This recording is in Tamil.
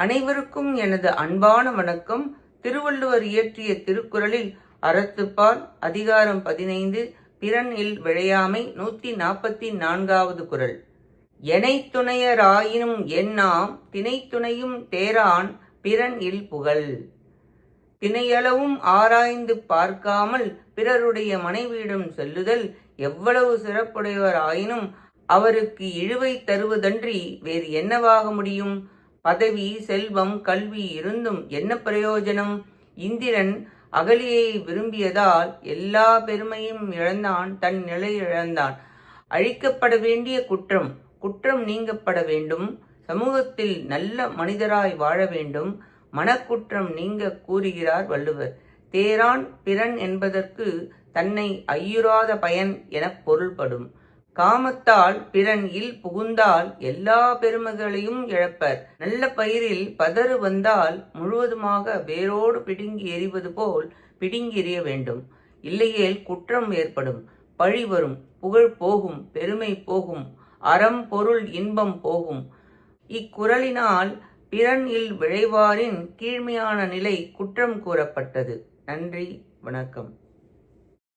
அனைவருக்கும் எனது அன்பான வணக்கம். திருவள்ளுவர் இயற்றிய திருக்குறளில் அறத்துப்பால் அதிகாரம் பதினைந்து பிறனில் இல் விழையாமை நூற்றி நாற்பத்தி நான்காவது குறள். எனை துணையராயினும் எண்ணாம் திணைத்துணையும் தேரான் பிறன் இல் புகழ். திணையளவும் ஆராய்ந்து பார்க்காமல் பிறருடைய மனைவியிடம் செல்லுதல் எவ்வளவு சிறப்புடையவராயினும் அவருக்கு இழுவை தருவதன்றி வேறு என்னவாக முடியும்? பதவி செல்வம் கல்வி இருந்தும் என்ன பிரயோஜனம்? இந்திரன் அகலியை விரும்பியதால் எல்லா பெருமையும் இழந்தான் தன் நிலை இழந்தான். அழிக்கப்பட வேண்டிய குற்றம் குற்றம் நீங்கப்பட வேண்டும். சமூகத்தில் நல்ல மனிதராய் வாழ வேண்டும். மனக்குற்றம் நீங்க கூறுகிறார் வள்ளுவர். தேரான் பிறன் என்பதற்கு தன்னை ஐயுறாத பயன் எனப் பொருள்படும். காமத்தால் பிறன் இல் புகுந்தால் எல்லா பெருமைகளையும் இழப்பர். நல்ல பயிரில் பதறு வந்தால் முழுவதுமாக வேரோடு பிடுங்கி எறிவது போல் பிடுங்கி எறிய வேண்டும். இல்லையேல் குற்றம் ஏற்படும். பழி வரும். புகழ் போகும். பெருமை போகும். அறம் பொருள் இன்பம் போகும். இக்குறளினால் பிறன் இல் விளைவாரின் கீழ்மையான நிலை குற்றம் கூறப்பட்டது. நன்றி. வணக்கம்.